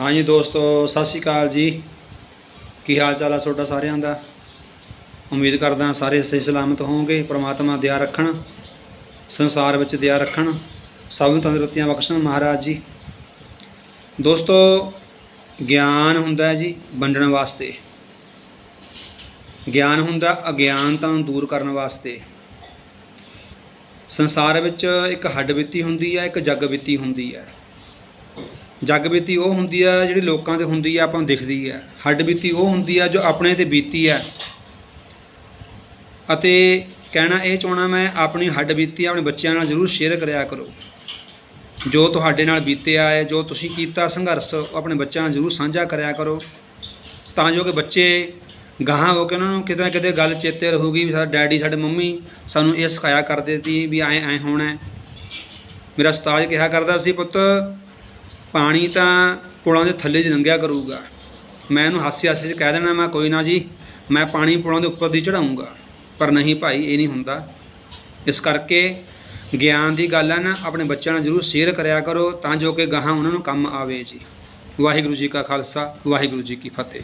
ਹਾਂਜੀ ਦੋਸਤੋ, ਸਤਿ ਸ਼੍ਰੀ ਅਕਾਲ ਜੀ। ਕੀ ਹਾਲ ਚਾਲ ਆ ਤੁਹਾਡਾ ਸਾਰਿਆਂ ਦਾ? ਉਮੀਦ ਕਰਦਾ ਸਾਰੇ ਸਹੀ ਸਲਾਮਤ ਹੋਵੋਗੇ, ਪ੍ਰਮਾਤਮਾ ਦਿਆ ਰੱਖਣ, ਸੰਸਾਰ ਵਿੱਚ ਦਇਆ ਰੱਖਣ, ਸਭ ਨੂੰ ਤੰਦਰੁਸਤੀਆਂ ਬਖਸ਼ਣ ਮਹਾਰਾਜ ਜੀ। ਦੋਸਤੋ, ਗਿਆਨ ਹੁੰਦਾ ਹੈ ਜੀ ਵੰਡਣ ਵਾਸਤੇ। ਗਿਆਨ ਹੁੰਦਾ ਅਗਿਆਨਤਾ ਨੂੰ ਦੂਰ ਕਰਨ ਵਾਸਤੇ। ਸੰਸਾਰ ਵਿੱਚ ਇੱਕ ਹੱਡ ਵਿੱਤੀ ਹੁੰਦੀ ਹੈ, ਇੱਕ ਜੱਗ ਵਿੱਤੀ ਹੁੰਦੀ ਹੈ। ਜੱਗ ਬੀਤੀ ਉਹ ਹੁੰਦੀ ਆ ਜਿਹੜੀ ਲੋਕਾਂ ਤੇ ਹੁੰਦੀ ਆ, ਆਪਾਂ ਨੂੰ ਦਿਖਦੀ ਆ। ਹੱਡਬੀਤੀ ਉਹ ਹੁੰਦੀ ਆ ਜੋ ਆਪਣੇ ਤੇ ਬੀਤੀ ਆ। ਅਤੇ ਕਹਿਣਾ ਇਹ ਚਾਹਣਾ ਮੈਂ, ਆਪਣੀ ਹੱਡ ਬੀਤੀ ਆਪਣੇ ਬੱਚਿਆਂ ਨਾਲ ਜ਼ਰੂਰ ਸ਼ੇਅਰ ਕਰਿਆ ਕਰੋ। ਜੋ ਤੁਹਾਡੇ ਨਾਲ ਬੀਤਿਆ ਹੈ, ਜੋ ਤੁਸੀਂ ਕੀਤਾ ਸੰਘਰਸ਼, ਉਹ ਆਪਣੇ ਬੱਚਿਆਂ ਨਾਲ ਜ਼ਰੂਰ ਸਾਂਝਾ ਕਰਿਆ ਕਰੋ। ਤਾਂ ਜੋ ਕਿ ਬੱਚੇ ਗਾਹਾਂ ਹੋ ਕੇ ਉਹਨਾਂ ਨੂੰ ਕਿਤੇ ਨਾ ਕਿਤੇ ਗੱਲ ਚੇਤੇ ਰਹੂਗੀ ਵੀ ਸਾਡਾ ਡੈਡੀ, ਸਾਡੇ ਮੰਮੀ ਸਾਨੂੰ ਇਹ ਸਿਖਾਇਆ ਕਰਦੇ ਸੀ ਵੀ ਐਂ ਐਂ ਹੋਣਾ ਹੈ। ਮੇਰਾ ਉਸਤਾਦ ਕਿਹਾ ਕਰਦਾ ਸੀ, ਪੁੱਤ ਪਾਣੀ ਤਾਂ ਪੁਲਾਂ ਦੇ ਥੱਲੇ ਦੀ ਲੰਘਿਆ ਕਰੂਗਾ। ਮੈਂ ਇਹਨੂੰ ਹਾਸੇ ਹਾਸੇ 'ਚ ਕਹਿ ਦੇਣਾ, ਮੈਂ ਕੋਈ ਨਾ ਜੀ, ਮੈਂ ਪਾਣੀ ਪੁਲਾਂ ਦੇ ਉੱਪਰ ਦੀ ਚੜਾਉਂਗਾ। ਪਰ ਨਹੀਂ ਭਾਈ, ਇਹ ਨਹੀਂ ਹੁੰਦਾ। ਇਸ ਕਰਕੇ ਗਿਆਨ ਦੀ ਗੱਲ ਹੈ ਨਾ, ਆਪਣੇ ਬੱਚਿਆਂ ਨਾਲ ਜ਼ਰੂਰ ਸ਼ੇਅਰ ਕਰਿਆ ਕਰੋ, ਤਾਂ ਜੋ ਕਿ ਗਾਹਾਂ ਉਹਨਾਂ ਨੂੰ ਕੰਮ ਆਵੇ ਜੀ। ਵਾਹਿਗੁਰੂ ਜੀ ਕਾ ਖਾਲਸਾ, ਵਾਹਿਗੁਰੂ ਜੀ ਕੀ ਫਤਿਹ।